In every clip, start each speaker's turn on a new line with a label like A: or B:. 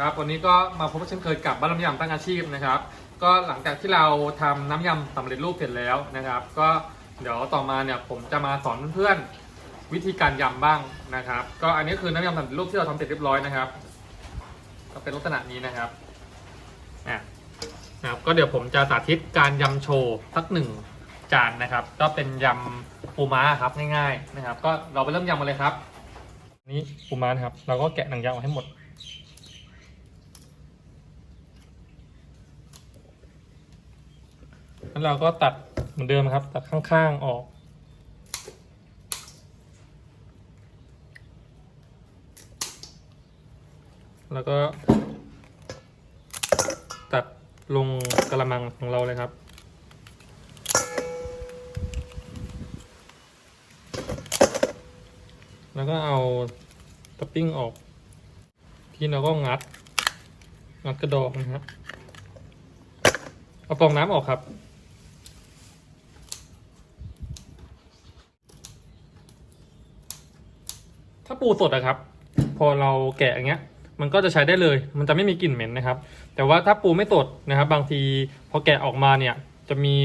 A: ครับวันนี้ก็มาพบเช่นเคยกับบ้านน้ำยำตั้งอาชีพนะครับ ก็หลังจากที่เราทำน้ำยำสำเร็จรูปเสร็จแล้วนะครับ ก็เดี๋ยวต่อมาเนี่ยผมจะมาสอนเพื่อนๆวิธีการยำบ้างนะครับ ก็อันนี้คือน้ำยำสำเร็จรูปที่เราทำเสร็จเรียบร้อยนะครับ ก็เป็นลักษณะนี้นะครับอะนะครับก็เดี๋ยวผมจะสาธิตการยำโชว์สักหนึ่งจานนะครับ ก็เป็นยำปูม้าครับง่าย ๆนะครับ ก็เราไปเริ่มยำกันเลยครับ นี่ปูม้านะครับ เราก็แกะหนังยางออกให้หมด แล้วเราก็ตัดเหมือนเดิมครับ ตัดข้างๆออก แล้วก็ ตัดลงกระมังของเราเลยครับแล้วก็เอาท็อปปิ้งออก ที่เราก็งัด งัดกระดองนะครับเอาฟองน้ำออกครับ ถ้าปูสดอะครับ พอเราแกะอย่างเงี้ย มันก็จะใช้ได้เลย มันจะไม่มีกลิ่นเหม็นนะครับ แต่ว่าถ้าปูไม่สดนะครับ บางทีพอแกะออกมาเนี่ย จะมี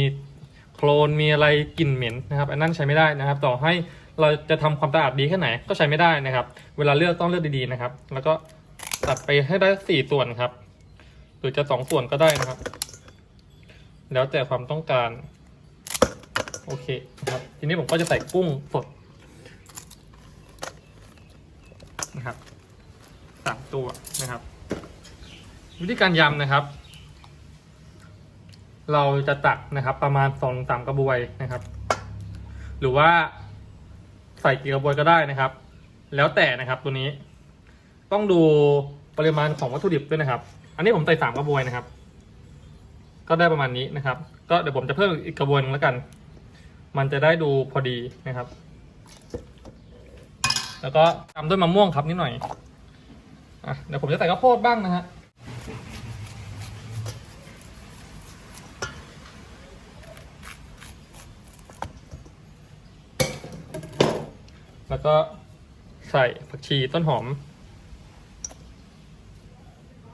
A: โคลนมีอะไรกลิ่นเหม็นนะครับ อันนั้นใช้ไม่ได้นะครับ ต่อให้เราจะทำความสะอาดดีแค่ไหนก็ใช้ไม่ได้นะครับ เวลาเลือกต้องเลือกดีๆนะครับ แล้วก็ตัดไปให้ได้สี่ส่วนครับ หรือจะสองส่วนก็ได้นะครับ แล้วแต่ความต้องการ โอเคนะครับ ทีนี้ผมก็จะใส่กุ้งสดนะครับสาม ตัวนะครับ วิธีการยำนะครับ เราจะตักนะครับ ประมาณสองสามกระบวยนะครับ หรือว่าใส่กี่กระบวยก็ได้นะครับ แล้วแต่นะครับตัวนี้ ต้องดูปริมาณของวัตถุดิบด้วยนะครับ อันนี้ผมใส่สามกระบวยนะครับ ก็ได้ประมาณนี้นะครับ ก็เดี๋ยวผมจะเพิ่มอีกกระบวยหนึงแล้วกัน มันจะได้ดูพอดีนะครับแล้วก็ตามด้วยมะม่วงครับนิดหน่อย อะเดี๋ยวผมจะใส่ข้าวโพดบ้างนะฮะแล้วก็ใส่ผักชีต้นหอม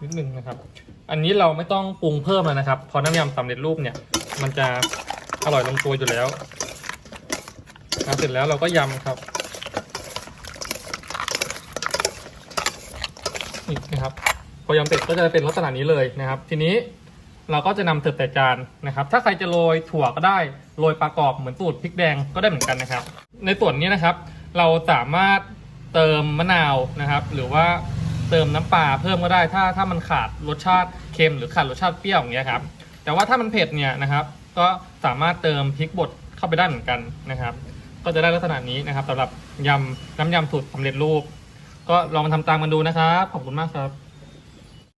A: นิดหนึ่งนะครับ อันนี้เราไม่ต้องปรุงเพิ่มแล้วนะครับเพราะน้ำยำสำเร็จรูปเนี่ย มันจะอร่อยลงตัวอยู่แล้วเสร็จแล้วเราก็ยำครับ นี่นะครับพอยำเสร็จก็จะเป็นลักษณะนี้เลยนะครับ ทีนี้เราก็จะนำเสิร์ฟแต่จานนะครับ ถ้าใครจะโรยถั่วก็ได้โรยปลากรอบเหมือนสูตรพริกแดงก็ได้เหมือนกันนะครับ ในส่วนนี้นะครับ เราสามารถเติมมะนาวนะครับ หรือว่าเติมน้ำปลาเพิ่มก็ได้ ถ้าถ้ามันขาดรสชาติเค็มหรือขาดรสชาติเปรี้ยวอย่างเงี้ยครับ แต่ว่าถ้ามันเผ็ดเนี่ยนะครับ ก็สามารถเติมพริกบดเข้าไปได้เหมือนกันนะครับ ก็จะได้ลักษณะนี้นะครับสำหรับยำน้ำยำสูตรสำเร็จรูป ก็ลองมาทำตามกันดูนะครับ ขอบคุณมากครับ